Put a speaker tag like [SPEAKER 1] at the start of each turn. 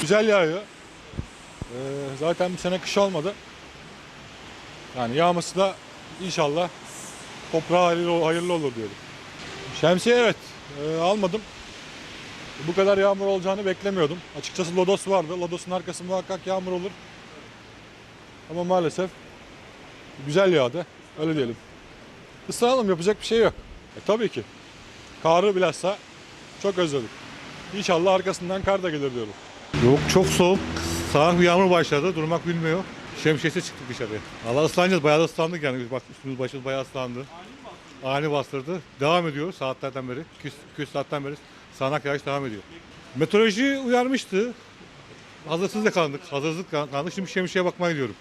[SPEAKER 1] güzel yağıyor. Ee, zaten bu sene kış olmadı. Yani yağması da inşallah toprağa hayırlı, hayırlı olur diyorum. Şemsiye evet e, almadım. Bu kadar yağmur olacağını beklemiyordum. Açıkçası Lodos vardı. Lodos'un arkası muhakkak yağmur olur. Ama maalesef güzel yağdı. Öyle diyelim. Isınalım yapacak bir şey yok. E, tabii ki. Karı bilhassa çok özledik. İnşallah arkasından kar da gelir diyorum.
[SPEAKER 2] Yok çok soğuk. Sağanak bir yağmur başladı. Durmak bilmiyor. Şemsiyesi çıktık dışarıya. Allah ıslanacağız. Bayağı da ıslandık yani. Bak üstümüz başımız bayağı ıslandı. Ani bastırdı. Devam ediyor saatlerden beri. 200 saatten beri sağanak yağış devam ediyor. Meteoroloji uyarmıştı. Hazırsız yakalandık. Hazırsızlık yakalandık. Şimdi şemsiye bakmaya gidiyorum.